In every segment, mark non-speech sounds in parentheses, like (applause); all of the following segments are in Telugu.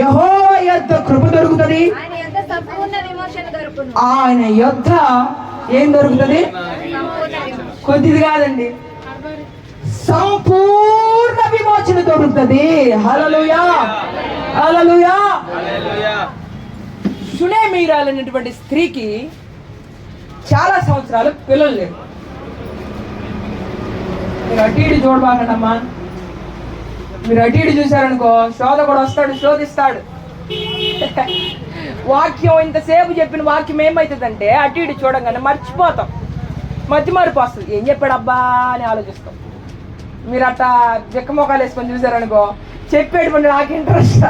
యహో యొద్ద కృప దొరుకుతుంది. ఆయన యొద్ద ఏం దొరుకుతుంది? కొద్దిది కాదండి. సంపూర్ణ విమోచన దొరుకుతుంది. హలలుయా హలలుయా సునేమీరాలనేటువంటి స్త్రీకి చాలా సంవత్సరాలు పిల్లలు లేరు మీరు అటు ఇటు చూడబాకండమ్మా. మీరు అటు ఇటు చూశారనుకో శోధ కూడా వస్తాడు శోధిస్తాడు. వాక్యం ఇంతసేపు చెప్పిన వాక్యం ఏమవుతుందంటే అటు ఇటు చూడంగానే మర్చిపోతాం. మధ్య మరిపి వస్తుంది. ఏం చెప్పాడు అబ్బా అని ఆలోచిస్తాం. మీరు అట్టా దిక్క మొఖాలు వేసుకొని చూసారనుకో చెప్పేటువంటి నాకు ఇంట్రెస్ట్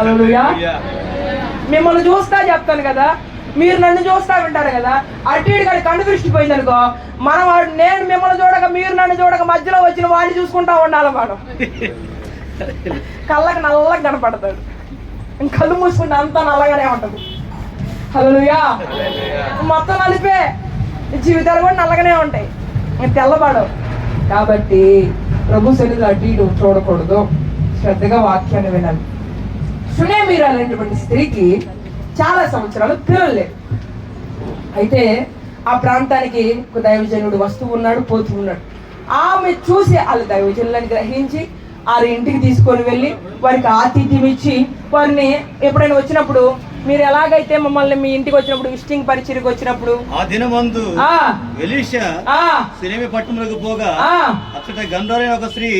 అలలుయా మిమ్మల్ని చూస్తా చెప్తాను కదా మీరు నన్ను చూస్తా వింటారు కదా అటు ఇటు కానీ కన్ను దృష్టి పోయింది అనుకో మనం వాడు నేను మిమ్మల్ని చూడక మీరు నన్ను చూడక మధ్యలో వచ్చిన వాడిని చూసుకుంటా ఉండాలి మనం. కళ్ళకి నల్లగా కనపడతాడు. కళ్ళు మూసుకుంటే అంతా నల్లగానే ఉంటది. హలోయా మొత్తం నలిపే. ఈ జీవితాలు కూడా నల్లగానే ఉంటాయి. తెల్లబడవు కాబట్టి ప్రభు సన్నిధిలో అటు ఇటు చూడకూడదు. శ్రద్ధగా వాక్యాన్ని వినాలి. సునేమీరాలైనటువంటి స్త్రీకి చాలా సంవత్సరాలు పిల్లలు లేరు అయితే ఆ ప్రాంతానికి ఒక దైవజనుడు వస్తూ ఉన్నాడు పోతూ ఉన్నాడు. ఆమె చూసి వాళ్ళ దైవజనులను గ్రహించి వారి ఇంటికి తీసుకొని వెళ్ళి వారికి ఆతిథ్యం ఇచ్చి వారిని ఎప్పుడైనా వచ్చినప్పుడు మీరు ఎలాగైతే మమ్మల్ని మీ ఇంటికి వచ్చినప్పుడు విజిటింగ్ పరిచయకు వచ్చినప్పుడు ఆ దినమందు ఆ సినేమి పట్టణములకు పోగా అచ్చట గంధరైన ఒక స్త్రీ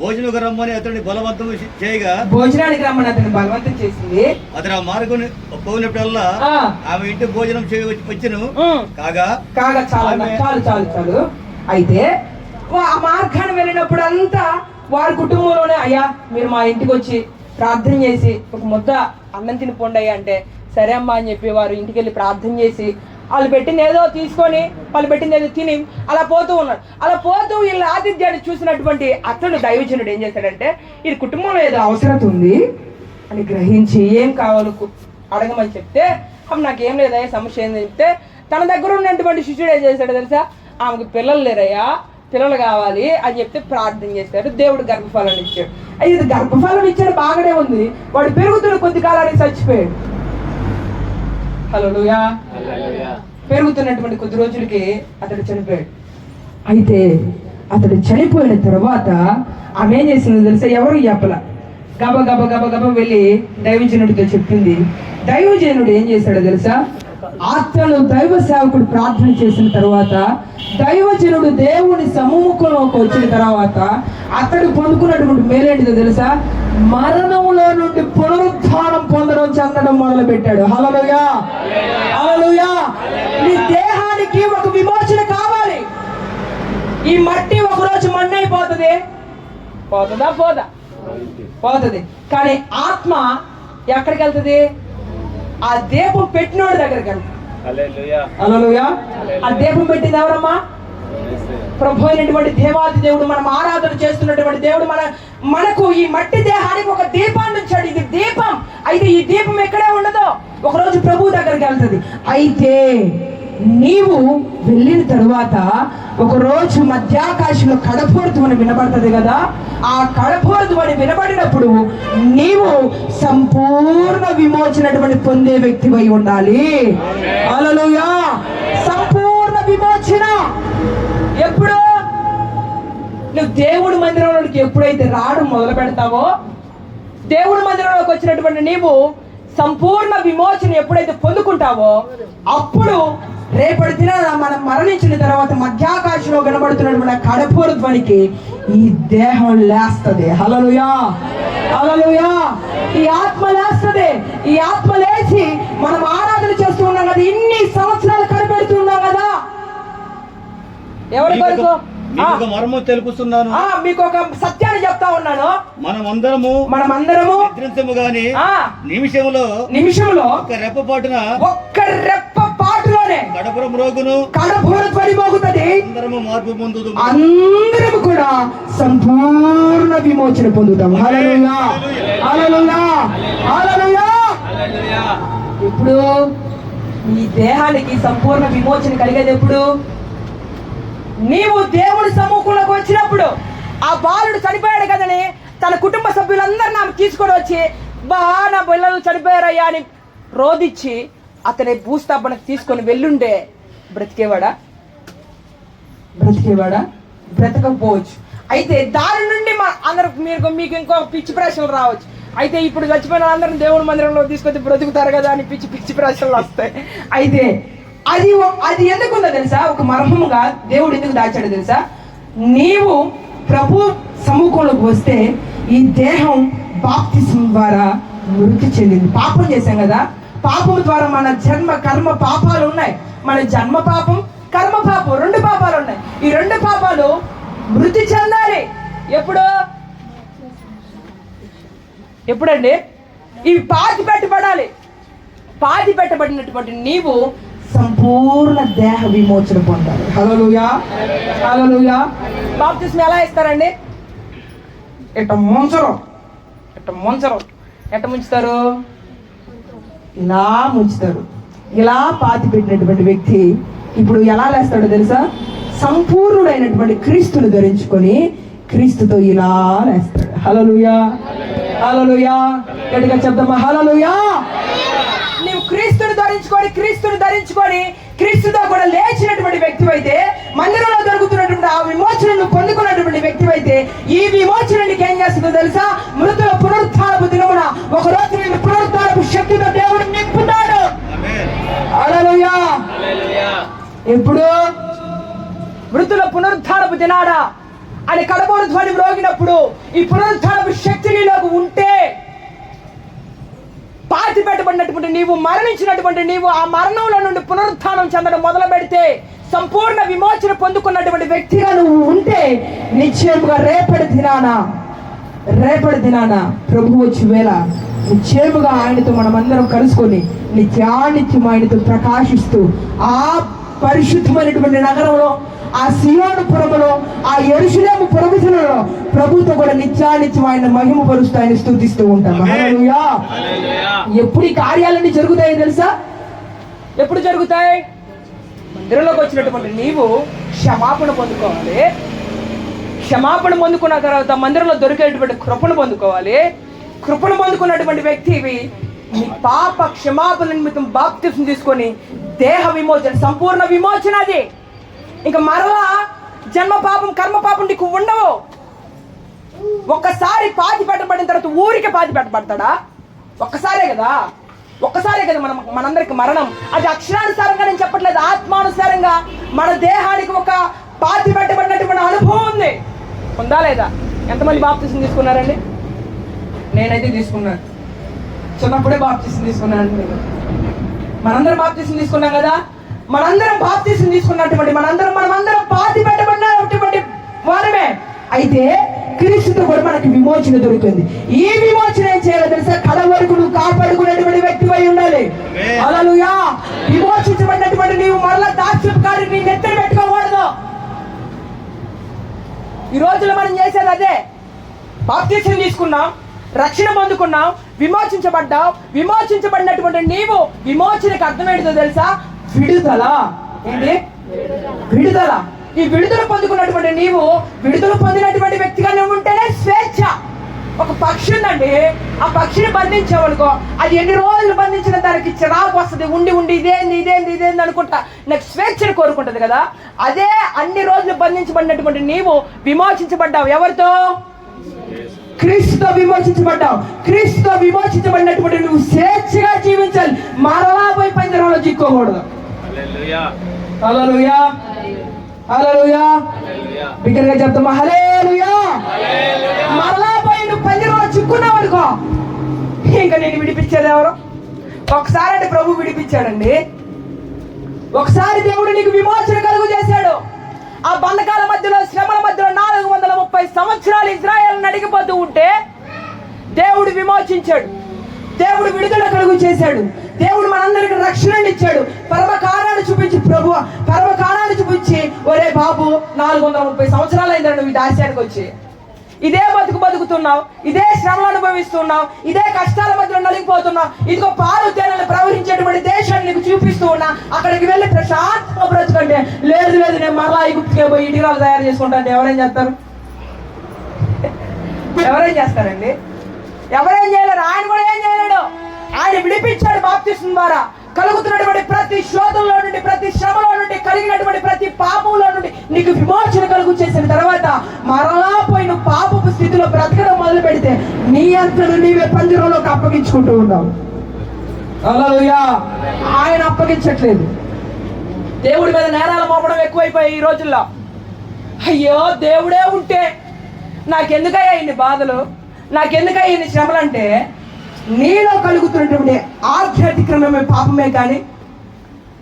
భోజనకు రమ్మని అతడిని బలవంతం చేయగా భోజనానికి రమ్మని అతను బలవంతం చేసింది. అతను ఆ మార్గం పోయినప్పుడల్లా ఆమె ఇంటి భోజనం చేయ వచ్చును. కాగా కాగా చాలా చాలు చాలు చాలు. అయితే ఆ మార్గాన్ని వెళ్ళినప్పుడు అంతా వారి కుటుంబంలోనే అయ్యా మీరు మా ఇంటికి వచ్చి ప్రార్థన చేసి ఒక ముద్ద అన్నం తినిపోండి అంటే సరే అమ్మా అని చెప్పి వారు ఇంటికి వెళ్ళి ప్రార్థన చేసి వాళ్ళు పెట్టింది ఏదో తీసుకొని వాళ్ళు పెట్టింది ఏదో తిని అలా పోతూ ఉన్నాడు. అలా పోతూ వీళ్ళ ఆతిథ్యాన్ని చూసినటువంటి అతడు దైవజనుడు ఏం చేశాడంటే ఈ కుటుంబంలో ఏదో అవసరత ఉంది అని గ్రహించి ఏం కావాలో అడగమని చెప్తే అప్పుడు నాకేం లేదయ్యా సమస్య ఏందని చెప్తే తన దగ్గర ఉన్నటువంటి శిష్యుడు ఏం చేశాడు తెలుసా? ఆమెకు పిల్లలు లేరయ్యా పిల్లలు కావాలి అని చెప్తే ప్రార్థన చేశాడు దేవుడు గర్భఫలం ఇచ్చాడు. ఇది గర్భఫలం ఇచ్చాడు బాగానే ఉంది. వాడు పెరుగుతున్న కొద్ది కాలానికి చచ్చిపోయాడు. హలో పెరుగుతున్నటువంటి కొద్ది రోజులకి అతడు చనిపోయాడు. అయితే అతడు చనిపోయిన తర్వాత ఆమె ఏం చేసిందో తెలుసా? ఎవరు చెప్పల గబ గబ గబ గబ వెళ్ళి దైవజనుడితో చెప్పింది. దైవజనుడు ఏం చేశాడో తెలుసా? అతను దైవ సేవకుడు ప్రార్థన చేసిన తర్వాత దైవజనుడు దేవుని సముఖంలోకి వచ్చిన తర్వాత అతడు పొందుకున్నటువంటి మేలేంటిదో తెలుసా? మరణంలో నుండి పునరుద్ధానం పొందడం చెందడం మొదలు పెట్టాడు హలలుయా హల్లెలూయా! నీ దేహానికి ఒక విమోచన కావాలి. ఈ మట్టి ఒక రోజు పోతుందా పోదా? పోతుంది. కానీ ఆత్మ ఎక్కడికి వెళ్తుంది? ఆ దీపం పెట్టినోడి దగ్గరికి వెళ్తుంది. ఆ దీపం పెట్టింది ఎవరమ్మా? ప్రభు అయినటువంటి దేవాది దేవుడు మనం ఆరాధన చేస్తున్నటువంటి దేవుడు మన మనకు ఈ మట్టి దేహానికి ఒక దీపాన్ని ఇచ్చాడు ఇది దీపం. అయితే ఈ దీపం ఎక్కడే ఉండదు? ఒకరోజు ప్రభు దగ్గరికి వెళ్తుంది. అయితే నీవు వెళ్ళిన తరువాత ఒకరోజు మధ్యాకాశంలో కడపోరు ధ్వని వినబడుతుంది కదా ఆ కడపూర్తమని వినబడినప్పుడు నీవు సంపూర్ణ విమోచనటువంటి పొందే వ్యక్తివై ఉండాలి. అలలుయా సంపూర్ణ విమోచన! ఎప్పుడు నువ్వు దేవుడి మందిరంలోకి ఎప్పుడైతే రావడం మొదలు పెడతావో దేవుడి మందిరంలోకి వచ్చినటువంటి నీవు సంపూర్ణ విమోచన ఎప్పుడైతే పొందుకుంటావో అప్పుడు రేపటి దినాన మనం మరణించిన తర్వాత మధ్యాకాశంలో కనబడుతున్నటువంటి కడపూర ధ్వనికి ఈ దేహం లేస్తది. హలలుయా హలలుయా ఈ ఆత్మ లేస్తది. ఈ ఆత్మ లేచి మనం ఆరాధన చేస్తూ ఉన్నాం కదా. ఇన్ని సంవత్సరాలు కనబడుతున్నాం కదా. ఎవరి కొరకు? మర్మం తెలుపుతున్నాను. మీకు ఒక సత్యాన్ని చెప్తా ఉన్నాను. మనం అందరము మనం అందరము నిద్రించము గాని ఆ నిమిషములో నిమిషంలో ఒక రెప్పపాటున ఒక్క రెప్ప పాటులోనే కడపురం రోగును కడపూర మోగుతుంది అందరము మార్పు పొందుదు అందరం కూడా సంపూర్ణ విమోచన పొందుతాం హల్లెలూయా. హల్లెలూయా. హల్లెలూయా. ఇప్పుడు ఈ దేహానికి సంపూర్ణ విమోచన కలిగేది ఎప్పుడు? నీవు దేవుడి సమ్ముఖంలోకి వచ్చినప్పుడు ఆ బాలుడు చనిపోయాడు కదని తన కుటుంబ సభ్యులందరూ నాకు తీసుకొని వచ్చి బా నా పిల్లలు చనిపోయారయ్యా అని రోదిచ్చి అతని భూస్థాపనకు తీసుకొని వెళ్ళుండే బ్రతికేవాడా? బ్రతికేవాడా? బ్రతకపోవచ్చు. అయితే దారి నుండి మా అందరు మీరు మీకు ఇంకో పిచ్చి ప్రశ్నలు రావచ్చు. అయితే ఇప్పుడు చచ్చిపోయిన అందరం దేవుడి మందిరంలో తీసుకొచ్చి బ్రతుకుతారు కదా అని పిచ్చి పిచ్చి ప్రశ్నలు వస్తాయి. అయితే అది అది ఎందుకుందో తెలుసా? ఒక మర్మముగా దేవుడు ఎందుకు దాచాడు తెలుసా? నీవు ప్రభు సముఖంలోకి వస్తే ఈ దేహం బాప్తిసం ద్వారా మృతి చెందింది. పాపం చేశాం కదా? పాపం ద్వారా మన జన్మ కర్మ పాపాలు ఉన్నాయి. మన జన్మ పాపం కర్మ పాపం రెండు పాపాలు ఉన్నాయి. ఈ రెండు పాపాలు మృతి చెందాలి. ఎప్పుడు? ఎప్పుడండి? ఇవి పాతి పెట్టబడాలి. పాతి పెట్టబడినటువంటి నీవు సంపూర్ణ దేహ విమోచన పొందాలి. హలోయా హలోలుయా బాప్తిస్మ ఎలా ఇస్తారండి? ఎట్ట ముంచరు. ఎట్ట ముంచరు. ఎట్ట ముంచుతారు? ఇలా ముంచుతారు. ఇలా పాతి పెట్టినటువంటి వ్యక్తి ఇప్పుడు ఎలా లేస్తాడో తెలుసా? సంపూర్ణుడైనటువంటి క్రీస్తును ధరించుకొని క్రీస్తుతో ఇలా లేస్తాడు. హలలుయా హలలుయా గట్టిగా చెప్దామా? హలలుయా నీవు క్రీస్తుని ధరించుకొని క్రీస్తుని ధరించుకొని క్రీస్తుతో కూడా లేచినటువంటి వ్యక్తి అయితే మందిరం ఆ విమోచనను పొందుకున్నటువంటి వ్యక్తి అయితే ఈ విమోచన నీకు ఏం చేస్తుందో తెలుసా? మృతుల పునరుత్థానపు దినమున ఒక రోజు నేను పునరుత్థానపు శక్తితో దేవుడు నింపుతాడు. ఎప్పుడు? మృతుల పునరుత్థానపు దినాడా అని కడబోరు ధ్వని మ్రోగినప్పుడు ఈ పునరుత్థానపు శక్తి నీలోకి ఉంటే పాతి పెట్టబడినటువంటి నీవు మరణించినటువంటి నీవు ఆ మరణంలో నుండి పునరుత్థానం చెందడం మొదలు పెడితే సంపూర్ణ విమోచన పొందుకున్నటువంటి వ్యక్తిగా నువ్వు ఉంటే నిశ్చయముగా రేపటి దినాన రేపటి దినాన ప్రభు వచ్చి వేళ నిశ్చయముగా ఆయనతో మనమందరం కలుసుకొని నిత్యానిత్యం ఆయనతో ప్రకాశిస్తూ ఆ పరిశుద్ధమైనటువంటి నగరంలో ఆ సియోను పురములో ఆ ఎరుషులేము పురమితులలో ప్రభుతో కూడా నిత్యానిత్యం ఆయన మహిమ పరుస్తూ ఆయన స్థుతిస్తూ ఉంటాం. ఎప్పుడు ఈ కార్యాలన్నీ జరుగుతాయో తెలుసా? ఎప్పుడు జరుగుతాయి? మందిరంలోకి వచ్చినటువంటి నీవు క్షమాపణ పొందుకోవాలి. క్షమాపణ పొందుకున్న తర్వాత మందిరంలో దొరికేటువంటి కృపను పొందుకోవాలి. కృపను పొందుకున్నటువంటి వ్యక్తివి నీ పాప క్షమాపణ నిమిత్తం బాప్తిసం తీసుకొని దేహ విమోచన సంపూర్ణ విమోచన అది. ఇంకా మరలా జన్మ పాపం కర్మ పాపం నీకు ఉండవు. ఒక్కసారి పాతి పెట్టబడిన తర్వాత ఊరికే పాతి పెట్టబడతాడా? ఒక్కసారే కదా. ఒక్కసారే కదా మనం మనందరికి మరణం. అది అక్షరానుసారంగా నేను చెప్పట్లేదు ఆత్మానుసారంగా మన దేహానికి ఒక పాతి పెట్టబడినటువంటి అనుభవం ఉంది. ఉందా లేదా? ఎంతమంది బాప్తిసం తీసుకున్నారండి? నేనైతే తీసుకున్నాను. చిన్నప్పుడే బాప్తిసం తీసుకున్నాను నేను. మనందరం బాప్తిసం తీసుకున్నాం కదా? మనందరం బాప్తిసం తీసుకున్నటువంటి మనందరం మనమందరం పాతి పెట్టబడినటువంటి వారమే అయితే క్రీస్తుతో కూడా మనకి విమోచన దొరుకుతుంది. ఈ విమోచన ఏం చేయాలో తెలుసా? కడ వరకు నువ్వు కాపాడుకునేటువంటి వ్యక్తి అయి ఉండాలి. అలలుయా విమోచించబడినటువంటి నీవు మరలా దాస్యం కాడి నీ నెత్తని పెట్టుకోకూడదు. ఈ రోజులో మనం చేసేది అదే. బాప్తీసం తీసుకున్నాం రక్షణ పొందుకున్నాం విమోచించబడ్డావు విమోచించబడినటువంటి నీవు విమోచనకు అర్థం ఏంటో తెలుసా? విడుదల. ఏంటి? విడుదల. ఈ విడుదల పొందుకున్నటువంటి నీవు విడుదల పొందినటువంటి వ్యక్తిగా నువ్వు ఉంటేనే స్వేచ్ఛ. ఒక పక్షి ఉందండి. ఆ పక్షిని బంధించావనుకో అది ఎన్ని రోజులు బంధించిన దానికి చిరాకు వస్తుంది. ఉండి ఉండి ఇదేంది ఇదేంది ఇదేంది అనుకుంటా. నాకు స్వేచ్ఛను కోరుకుంటది కదా. అదే అన్ని రోజులు బంధించబడినటువంటి నీవు విమోచించబడ్డావు. ఎవరితో? క్రీస్తుతో విమోచించబడ్డావు. క్రీస్తుతో విమోచించబడినటువంటి నువ్వు స్వేచ్ఛగా జీవించాలి. మరలా పోయి పంజరంలో చిక్కోకూడదు హల్లెలూయా. హల్లెలూయా. బిగ్గరగా చెప్తామా హల్లెలూయా. మరలా పోయి పంజరంలో చిక్కున్నావు అనుకో. ఇంకా నేను విడిపించేది ఎవరు? ఒకసారి అంటే ప్రభు విడిపించాడండి. ఒకసారి దేవుడు నీకు విమోచన కలుగు చేశాడు. ఆ బంధకాల మధ్యలో శ్రమల మధ్యలో నాలుగు వందల ముప్పై సంవత్సరాలు ఇజ్రాయెల్ నడిగిపోతూ ఉంటే దేవుడు విమోచించాడు. దేవుడు విడుదల కలుగు చేశాడు. దేవుడు మనందరికి రక్షణని ఇచ్చాడు. పరమ కారణాన్ని చూపించి ప్రభు పరమ కారణాన్ని చూపించి ఒరే బాబు నాలుగు వందల ముప్పై సంవత్సరాలు అయిందా నువ్వు దాస్యానికి వచ్చి. ఇదే బతుకు బతుకుతున్నావు ఇదే శ్రమలు అనుభవిస్తున్నావు ఇదే కష్టాల మధ్య నలిగిపోతున్నావు. ఇదిగో పాలు తేనెలు ప్రవహించేటువంటి దేశాన్ని నీకు చూపిస్తూ ఉన్నా అక్కడికి వెళ్ళి ప్రశాంతంగా బ్రతుకంటే లేదు లేదు నేను మరలా ఇగుప్తికే పోయి ఇటుకలు తయారు చేసుకుంటాను. ఎవరేం చేస్తారు? ఎవరేం చేస్తారండి? ఎవరేం చేయలేరు? ఆయన కూడా ఏం చేయలేడు. ఆయన విడిపించాడు బాప్తిస్తుంది ద్వారా. కలుగుతున్నటువంటి ప్రతి శోధంలో నుండి ప్రతి శ్రమలో నుండి కలిగినటువంటి ప్రతి పాపంలో నుండి నీకు విమోచన కలుగు చేసిన తర్వాత మరలా పోయి నువ్వు పాపపు స్థితిలో బ్రతకడం మొదలు పెడితే నీ అంతను నీవే పంజరంలోకి అప్పగించుకుంటూ ఉన్నావు. హల్లెలూయా. ఆయన అప్పగించట్లేదు. దేవుడి మీద నేరాలు మోపడం ఎక్కువైపోయాయి ఈ రోజుల్లో. అయ్యో దేవుడే ఉంటే నాకెందుకయ్యా ఇన్ని బాధలు? నాకెందుకయ్యా ఇన్ని శ్రమలు అంటే నీలో కలుగుతున్నటువంటి ఆధ్యాత్మికమైన పాపమే కానీ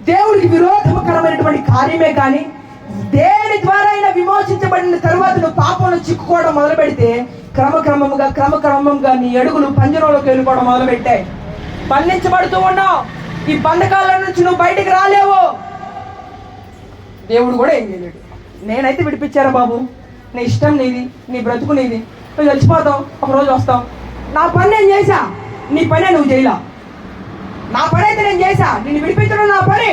దేవుడికి విరోధకరమైనటువంటి కార్యమే కానీ దేని ద్వారా అయినా విమోచించబడిన తర్వాత నువ్వు పాపంలో చిక్కుకోవడం మొదలు పెడితే క్రమక్రమముగా క్రమక్రమంగా నీ అడుగులు పంజరంలోకి వెళ్ళిపోవడం మొదలు పెట్టాయి బంధించబడుతూ ఉన్నావు. ఈ బంధకాల నుంచి నువ్వు బయటికి రాలేవు. దేవుడు కూడా ఏం చేయలేడు. నేనైతే విడిపించారా బాబు? నీ ఇష్టం నీది నీ బ్రతుకు నీది. నువ్వు చచ్చిపోతావు ఒక రోజు వస్తావు. నా పని నేను చేశా. నీ పనే నువ్వు చేయలా. నా పని అయితే నేను చేశా. నిన్ను విడిపించడం నా పని.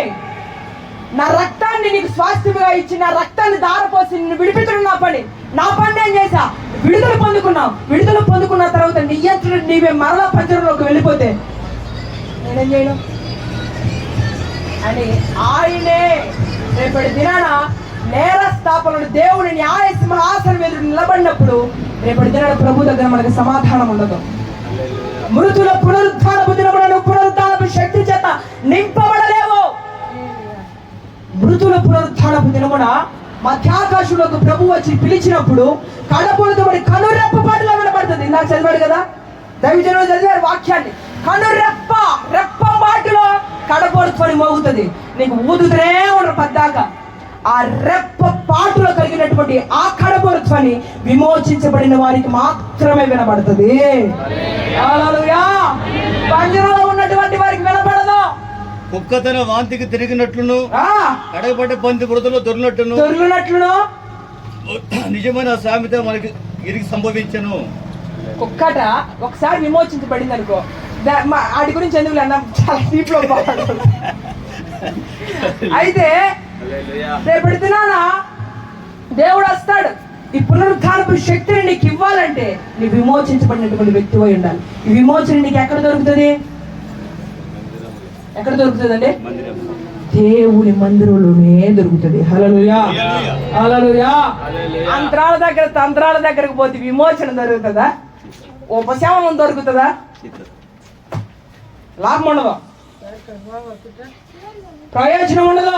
నా రక్తాన్ని నీకు స్వాస్థ్యముగా ఇచ్చి నా రక్తాన్ని దారపోసి నిన్ను విడిపించడం నా పని. నా పని నేను చేశా. విడుదల పొందుకున్నావు. విడుదల పొందుకున్న తర్వాత నియంత్రణ నీవే మరలా పంజరంలోకి వెళ్ళిపోతే నేనేం చేయను? అని ఆయనే రేపటి దినాన నేరస్థాపనలు దేవుని న్యాయ సింహాసనం ఎదురు నిలబడినప్పుడు రేపటి దినాన ప్రభు దగ్గర మనకు సమాధానం ఉండదు. మృతుల పునరుద్ధానపు దినములను పునరుద్ధానపు శక్తి చేత నింపబడలేవు. మృతుల పునరుద్ధానపు దినమున మధ్యాకాశంలోకి ప్రభు వచ్చి పిలిచినప్పుడు కడపలతో కనురెప్ప పాటలో వినబడుతుంది ఇందాక చదివాడు కదా? దైవజనులు చదివారు వాక్యాన్ని. కనురెప్ప రెప్ప మాటలో కడపడుకొని మోగుతుంది. నీకు ఊదుతూనే ఉండరు పద్దాక. ఆ రెప్ప పాటులో కలిగినటువంటి ఆ కడపడుకొని విమోచించబడిన వారికి మాత్రమే వినబడుతుంది. పంజరంలో ఉన్నటువంటి వారికి వినపడదు కుక్క తన వాంతికి తిరిగినట్లును కడగబడ్డ పంది బురదలో దొరినట్టును దొరికినట్లును? నిజమైన సామెత మనకి ఇరికి సంభవించను. కుక్కట ఒకసారి విమోచించబడింది అనుకో వాటి గురించి ఎందుకు అన్నా చాలా డీప్లో. (laughs) అయితే రేపటి దినాన దేవుడు వస్తాడు. ఈ పునరుద్ధానపు శక్తిని నీకు ఇవ్వాలంటే నీ విమోచించబడినటువంటి వ్యక్తి అయి ఉండాలి. ఈ విమోచన నీకు ఎక్కడ దొరుకుతుంది? ఎక్కడ దొరుకుతుంది దేవుని మందిరంలోనే దొరుకుతుంది. హలలుయా హలలుయా అంతరాల దగ్గర తంత్రాల దగ్గరకు పోతే విమోచన దొరుకుతుందా? ఉపశమనం దొరుకుతుందా? లాభం ఉండదు. ప్రయోజనం ఉండదు.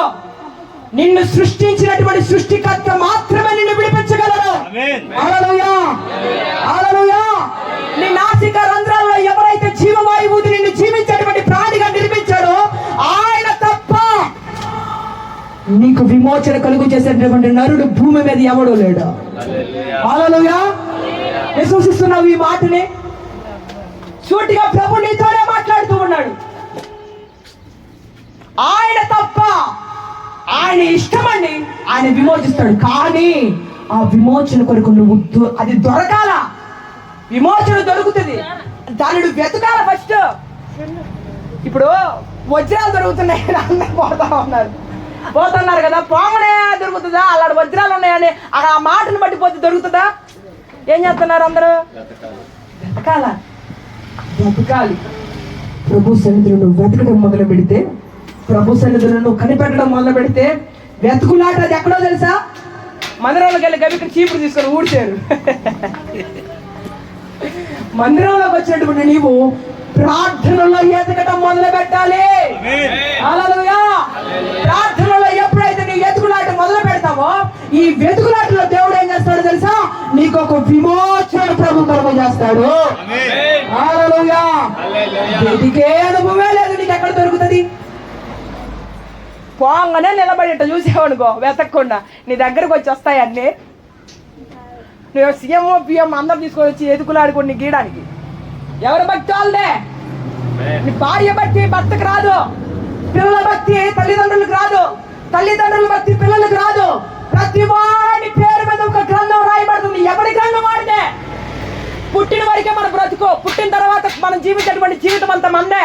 నిన్ను సృష్టించినటువంటి సృష్టికర్త మాత్రమే నిన్ను విడిపించగలరు. నీ నాసిక రంధ్రాల్లో ఎవరైతే జీవవాయువుని నిన్ను జీవించేటువంటి ప్రాణిగా నిర్మించాడో ఆయన తప్ప నీకు విమోచన కలుగు చేసేటటువంటి నరుడు భూమి మీద ఎవడూ లేడు. హల్లెలూయా. విశ్వసిస్తున్నావు ఈ మాటని సూటిగా ప్రభు నీతోనే మాట్లాడుతూ ఉన్నాడు. ఆయన తప్ప ఆయన ఇష్టమండి ఆయన విమోచిస్తాడు. కానీ ఆ విమోచన కొరకు నువ్వు అది దొరకాల. విమోచన దొరుకుతుంది. దానిని నువ్వు వెతకాల ఫస్ట్ ఇప్పుడు వజ్రాలు దొరుకుతున్నాయి అందరూ పోతా ఉన్నారు. పోతున్నారు కదా పోమనే దొరుకుతుందా? అలాంటి వజ్రాలు ఉన్నాయని ఆ మాటను బట్టి పోతే దొరుకుతుందా? ఏం చేస్తున్నారు అందరూ? వెతకాల. వెతకాలి? ప్రభు సన్నిధిలో నువ్వు వెతకడం మొదలు పెడితే ప్రభు సన్నిధిలో నువ్వు కనిపెట్టడం మొదలు పెడితే వెతుకులాట అది ఎక్కడో తెలుసా? మందిరంలోకి వెళ్ళి గవికి చీపురు తీసుకొని ఊడ్చారు. మందిరంలోకి వచ్చినటువంటి నీవు ప్రార్థనలో ఎతకడం మొదలు పెట్టాలి. ప్రార్థనలో ఎప్పుడైతే నీ వెతుకులాట మొదలు పెడతావో ఈ వెతుకులాటలో దేవుడు ఏం చేస్తాడో తెలుసా? నీకు ఒక విమోచన ప్రభు కలుగ చేస్తాడు. వెతికే అనుభవమే లేదు నీకు ఎక్కడ దొరుకుతుంది? పోంగానే నిలబడి ఇట్ట చూసావనుకో వెతకకుండా. నీ దగ్గరకు వచ్చి వస్తాయి అన్నీ నువ్వు సీఎం పిఎం అందరు తీసుకొని వచ్చి ఎదుకులాడుకొని నీ గీయడానికి. ఎవరి భక్తి వాళ్ళదే? నీ భార్య భక్తి భర్తకు రాదు. పిల్లల భక్తి తల్లిదండ్రులకు రాదు. తల్లిదండ్రుల భక్తి పిల్లలకు రాదు. ప్రతి వాడి పేరు మీద ఒక గ్రంథం రాయబడుతుంది. ఎవరి గ్రంథం వాడితే పుట్టిన వరకే మన బ్రతుకు. పుట్టిన తర్వాత మనం జీవించేటువంటి జీవితం అంత మందే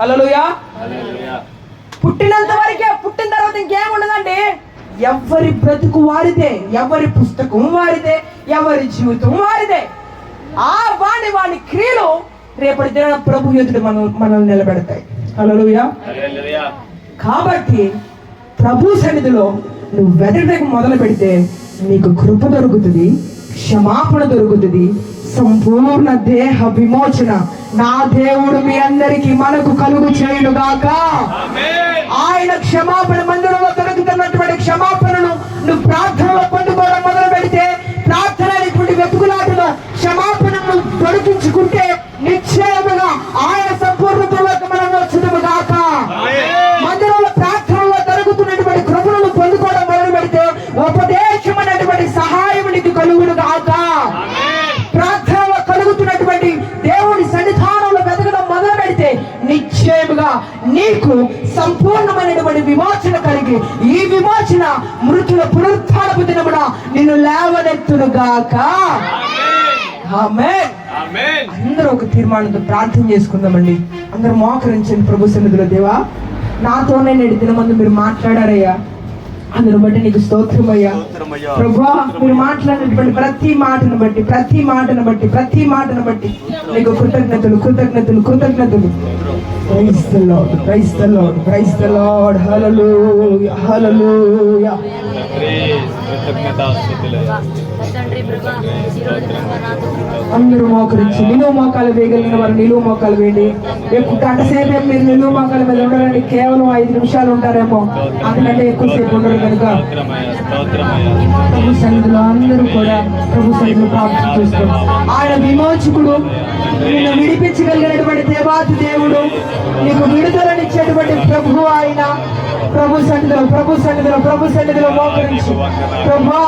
హలోయా పుట్టినంత వరకే పుట్టిన తర్వాత ఇంకేం ఉండదండి? ఎవరి బ్రతుకు వారిదే ఎవరి పుస్తకం వారిదే ఎవరి జీవితం వారిదే. ఆ వాణి వాని క్రియలు రేపటి దిన ప్రభు ఎదుట మనం మనల్ని నిలబెడతాయి. హల్లెలూయా. కాబట్టి ప్రభు సన్నిధిలో నువ్వు వెతకడానికి మొదలు పెడితే నీకు కృప దొరుకుతుంది క్షమాపణ దొరుకుతుంది సంపూర్ణ దేహ విమోచన. నా దేవుడు మీ అందరికి మనకు కలుగు చేయునుగాక. ఆయన క్షమాపణ మందిరంలో దొరుకుతున్నటువంటి క్షమాపణను నువ్వు ప్రార్థనలో పొందుకోవడం మొదలు పెడితే ప్రార్థన అనేటువంటి వెతుకులాటలో క్షమాపణను దొరికించుకుంటే నిశ్చయముగా ఆయన సంపూర్ణతలోకి మనం వచ్చుదుగాక మందిరంలో ప్రార్థనలో జరుగుతున్నటువంటి కృపలను పొందుకోవడం మొదలు పెడితే ఉపదేశం అనేటువంటి సహాయం నీకు కలుగును గాక నీకు సంపూర్ణమైనటువంటి విమోచన కలిగి ఈ విమోచన మృతుల పునరుత్థానపు దినమున నిన్ను లేవనెత్తును గాక ఆమేన్. అందరూ ఒక తీర్మానంతో ప్రార్థన చేసుకుందామండి. అందరూ మోకరించండి ప్రభు సన్నిధిలో దేవా నాతోనే నేడు దినమందు మీరు మాట్లాడారయ్యా. అందును బట్టి నీకు స్తోత్రమయ్యా. ప్రభా మీరు మాట్లాడినటువంటి ప్రతి మాటను బట్టి ప్రతి మాటను బట్టి ప్రతి మాటను బట్టి నీకు కృతజ్ఞతలు కృతజ్ఞతలు కృతజ్ఞతలు. Praise the lord praise the తండ్రి అందరూ మోకరించి నిలువు మోకాలు వేయగలిగిన వారు నిలువు మోకాలు వేయండి. ఎక్కువ గంటసేపు ఏం మీరు నిలువు మోకాల మీద ఉండరండి. కేవలం ఐదు నిమిషాలు ఉంటారేమో. అందుకంటే ఎక్కువసేపు ఉండరు కనుక. ప్రభు సన్నిధిలో అందరూ కూడా ప్రభు సన్నిధిలో ప్రార్థన చేసుకోండి ఆయన విమోచకుడు. నిన్ను విడిపించగలిగినటువంటి దేవాతి దేవుడు. నీకు విడుదలనిచ్చేటువంటి ప్రభు ఆయన. ప్రభు సన్నిధిలో ప్రభు సన్నిధిలో ప్రభు సన్నిధిలో మోకరించి. ప్రభా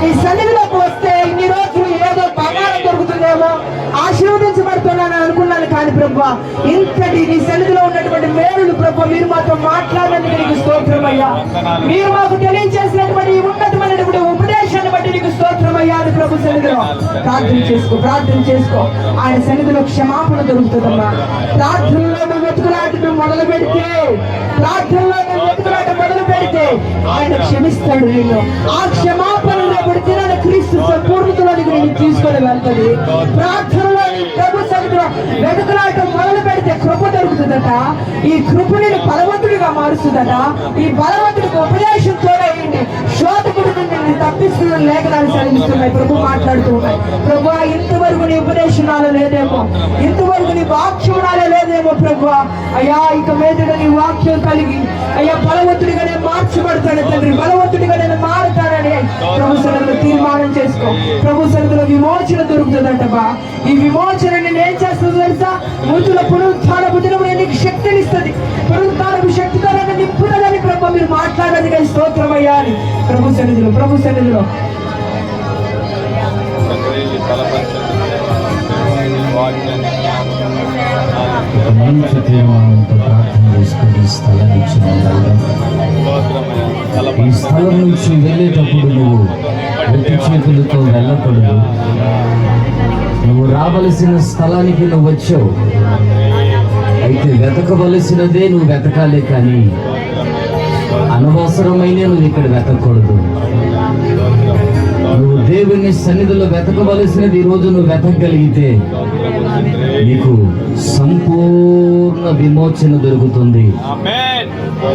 నీ సన్నిధిలోకి వస్తే ఇన్ని రోజులు ఏదో బంగారం దొరుకుతుందేమో ఆశీర్వదించబడుతున్నాను అనుకున్నాను కానీ ప్రభా ఇంతటి నీ సన్నిధిలో ఉన్నటువంటి మేలులు ప్రభు మీరు మాతో మాట్లాడినందుకు నీకు స్తోత్రమయ్యా. మీరు మాకు తెలియజేసినటువంటి ఉన్నతమైనటువంటి ఉపదేశాన్ని బట్టి నీకు స్తోత్రం అయ్యా ప్రభు సన్నిధిలో ప్రార్థన చేసుకో ప్రార్థన చేసుకో. ఆయన సన్నిధిలో క్షమాపణ దొరుకుతుందమ్మా. ప్రార్థనలో నువ్వు వెతుకులాట మొదలు పెడితే ప్రార్థనలో నువ్వు వెతుకులాట మొదలు పెడితే ఆయన క్షమిస్తాడు నిన్ను. ఆ క్షమాపణ రేపటి దినాన క్రీస్తు సంపూర్ణతలోనికి నేను తీసుకొని వెళ్తుంది. ప్రార్థనలో ప్రభు సన్నిధిలో వెతుకులాట మొదలు పెడితే కృప దొరుకుతుందట. ఈ కృప నేను బలవంతుడిగా మారుస్తుందట. ఈ బలవంతుడికి ఉపదేశం తోడయ్యండి లేఖనాలు ప్రభు మాట్లాడుతూ ఉన్నాయి. ప్రభు ఇంతవరకు నీ ఉపదేశనాలు లేదేమో. ఇంతవరకు నీ వాక్యనాలు లేదేమో ప్రభు. అయ్యా ఇక మీద నీ వాక్యం కలిగి అయ్యా బలవంతుడిగానే మార్చబడతాడు తండ్రి. బలవంతుడిగానే నేను మారుతానని ప్రభు సన్నిధిలో తీర్మానం చేసుకో. ప్రభు సన్నిధిలో విమోచన దొరుకుతుందంట బా. ఈ విమోచన నేను ఏం చేస్తుంది తెలుసా? మృతుల పునరుత్థానపు దినము నీకు శక్తిని ఇస్తుంది. పునరుత్థానపు శక్తికరంగా నింపుతుందని ప్రభు మీరు మాట్లాడదు కానీ స్తోత్రం అయ్యా అని ప్రభు సన్నిధిలో ప్రభు సన్నిధిలో. ఈ స్థలం నుంచి వెళ్ళేటప్పుడు నువ్వు ఒట్టి చేతులతో వెళ్ళకూడదు. నువ్వు రావలసిన స్థలానికి నువ్వు వచ్చావు. అయితే వెతకవలసినదే నువ్వు వెతకాలే కానీ అనవసరమైన నువ్వు ఇక్కడ వెతకూడదు. దేవుని సన్నిధిలో వెతకవలసినది ఈ నువ్వు వెతకగలిగితే నీకు సంపూర్ణ విమోచన దొరుకుతుంది.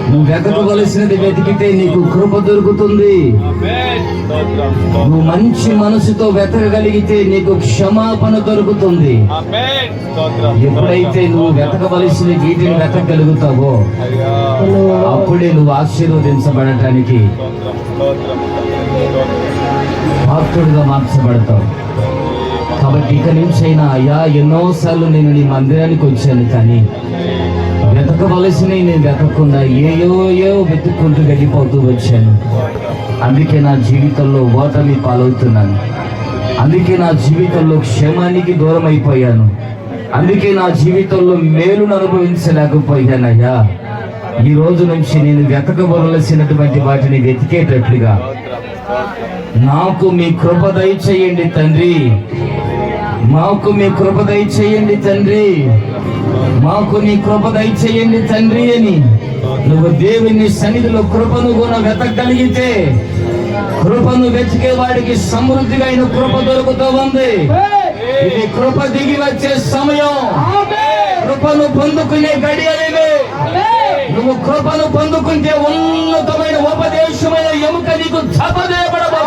నువ్వు వెతకవలసినది వెతికితే నీకు కృప దొరుకుతుంది. నువ్వు మంచి మనసుతో వెతకగలిగితే నీకు క్షమాపణ దొరుకుతుంది. ఎప్పుడైతే నువ్వు వెతకవలసిన వీటిని వెతకగలుగుతావో అప్పుడే నువ్వు ఆశీర్వదించబడటానికి పాత్రుడిగా మార్చబడతావు. కాబట్టి ఇక నుంచైనా అయ్యా ఎన్నోసార్లు నేను నీ మందిరానికి వచ్చాను కానీ వెతకవలసినవి నేను వెతకకుండా ఏయో ఏయో వెతుక్కుంటూ వెళ్ళిపోతూ వచ్చాను. అందుకే నా జీవితంలో ఓటమి పాలవుతున్నాను. అందుకే నా జీవితంలో క్షేమానికి దూరం అయిపోయాను అందుకే నా జీవితంలో మేలును అనుభవించలేకపోయానయ్యా. ఈ రోజు నుంచి నేను వెతకవలసినటువంటి వాటిని వెతికేటట్లుగా. నాకు మీ కృప దయచేయండి తండ్రి. మాకు మీ కృప దయచేయండి తండ్రి. మాకు నీ కృప దయచేయండి తండ్రి అని. నువ్వు దేవుని సన్నిధిలో కృపను కూడా వెతకగలిగితే కృపను వెతికే వాడికి సమృద్ధిగా అయిన కృప దొరుకుతూ ఉంది. ఇది కృప దిగి వచ్చే సమయం. కృపను పొందుకునే గడియలివే. ఆమేన్. నువ్వు కృపను పొందుకుంటే ఉన్నతమైన ఉపదేశమైన ఎముక నీకు చపదే